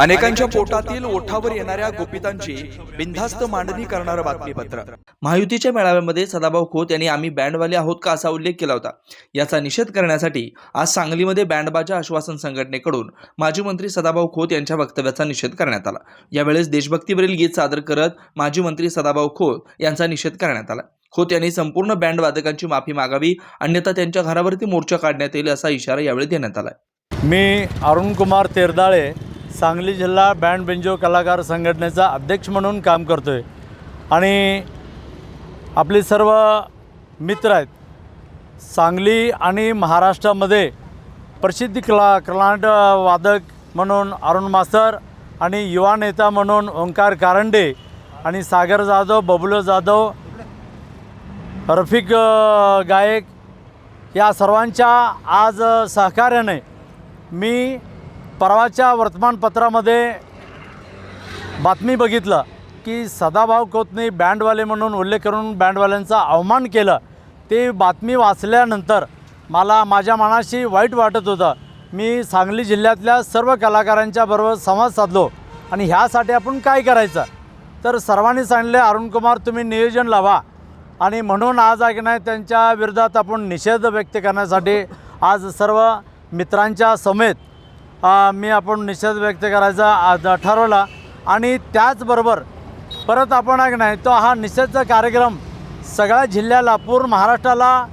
अनेकांच्या पोटातील ओठावर येणाऱ्या गोपितांची बिनधास्त मांडणी करणारं बातमीपत्र. महायुतीच्या मेळाव्यामध्ये सदाभाऊ खोत यांनी आम्ही बँडवाले आहोत का असा उल्लेख केला होता. याचा निषेध करण्यासाठी आज सांगलीमध्ये बँडबाजा आश्वासन संघटनेकडून माजी मंत्री सदाभाऊ खोत यांच्या वक्तव्याचा निषेध करण्यात आला. यावेळेस देशभक्तीवरील गीत सादर करत माजी मंत्री सदाभाऊ खोत यांचा निषेध करण्यात आला. खोत यांनी संपूर्ण बँड वादकांची माफी मागावी अन्यथा त्यांच्या घरावरती मोर्चा काढण्यात येईल असा इशारा यावेळी देण्यात आला मी अरुणकुमार तेरदाळे सांगली जिल्हा बँड बेंजो कलाकार संघटनेचा अध्यक्ष म्हणून काम करतो आहे आणि आपले सर्व मित्र आहेत. सांगली आणि महाराष्ट्रामध्ये प्रसिद्ध कला कलांड वादक म्हणून अरुण मास्तर आणि युवा नेता म्हणून ओंकार कारंडे आणि सागर जाधव बबुलो जाधव रफिक गायक या सर्वांच्या आज सहकार्याने मी परवाच्या वर्तमानपत्रामध्ये बातमी बघितलं की सदाभाऊ खोतने बँडवाले म्हणून उल्लेख करून बँडवाल्यांचा अवमान केलं. ते बातमी वाचल्यानंतर मला माझ्या मनाशी वाईट वाटत होतं. मी सांगली जिल्ह्यातल्या सर्व कलाकारांच्या बरोबर संवाद साधलो. आणि ह्यासाठी आपण काय करायचं? तर सर्वांनी सांगितले अरुणकुमार तुम्ही नियोजन लावा. आणि म्हणून आज आहे की नाही त्यांच्या विरोधात आपण निषेध व्यक्त करण्यासाठी आज सर्व मित्रांच्या समेत मी आपण निषेध व्यक्त करायचा ठरवला. आणि त्याचबरोबर परत आपण एक नाही तो हा निषेधचा कार्यक्रम सगळ्या जिल्ह्याला पूर्ण महाराष्ट्राला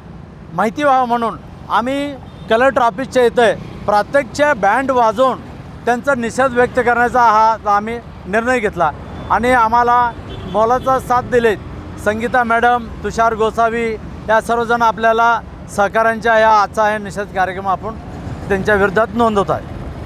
माहिती व्हावं म्हणून आम्ही कलेक्टर ऑफिसच्या इथे प्रत्यक्ष बँड वाजवून त्यांचा निषेध व्यक्त करण्याचा हा आम्ही निर्णय घेतला. आणि आम्हाला मोलाचा साथ दिले संगीता मॅडम तुषार गोसावी या सर्वजण आपल्याला सहकाऱ्यांच्या या आजचा हे निषेध कार्यक्रम आपण त्यांच्या विरोधात नोंदवत आहे.